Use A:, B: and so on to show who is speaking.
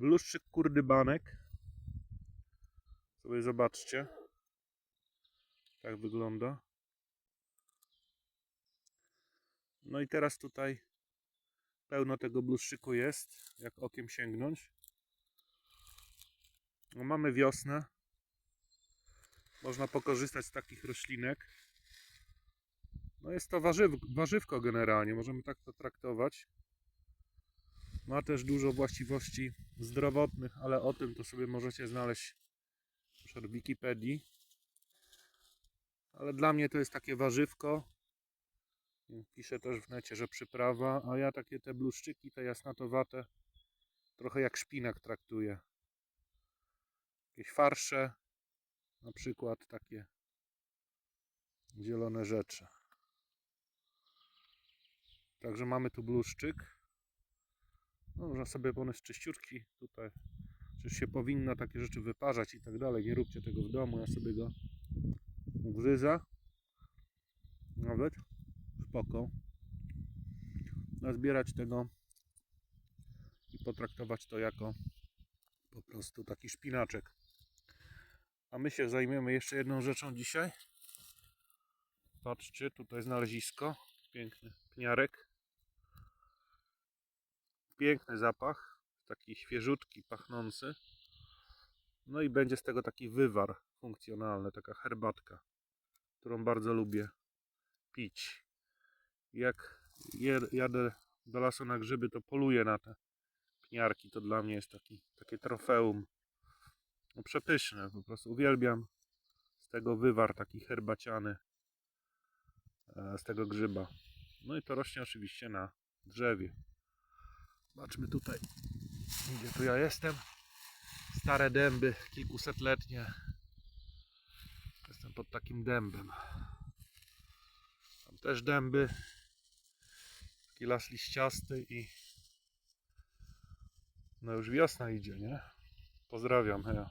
A: Bluszczyk kurdybanek. Sobie zobaczcie. Tak wygląda. No i teraz tutaj pełno tego bluszczyku jest, jak okiem sięgnąć. No mamy wiosnę. Można pokorzystać z takich roślinek. No jest to warzyw, warzywko generalnie, możemy tak to traktować. Ma też dużo właściwości zdrowotnych, ale o tym to sobie możecie znaleźć w Wikipedii. Ale dla mnie to jest takie warzywko. Piszę też w necie, że przyprawa, a ja takie te bluszczyki, te jasnatowate, trochę jak szpinak traktuję. Jakieś farsze, na przykład takie zielone rzeczy. Także mamy tu bluszczyk. No, można sobie ponieść czyściutki tutaj. Przecież się powinno takie rzeczy wyparzać i tak dalej. Nie róbcie tego w domu. Ja sobie go ugryza. Nawet spoko. Nazbierać tego i potraktować to jako po prostu taki szpinaczek. A my się zajmiemy jeszcze jedną rzeczą dzisiaj. Patrzcie, tutaj znalezisko. Piękny pniarek. Piękny zapach. Taki świeżutki, pachnący. No i będzie z tego taki wywar funkcjonalny, taka herbatka, którą bardzo lubię pić. Jak jadę do lasu na grzyby, to poluję na te pniarki. To dla mnie jest taki, takie trofeum. No, przepyszne, po prostu uwielbiam z tego wywar taki herbaciany e, z tego grzyba. No i to rośnie oczywiście na drzewie. Zobaczmy tutaj, gdzie tu ja jestem. Stare dęby, kilkusetletnie. Jestem pod takim dębem. Tam też dęby. Taki las liściasty i no już wiosna idzie, nie? Pozdrawiam, heja.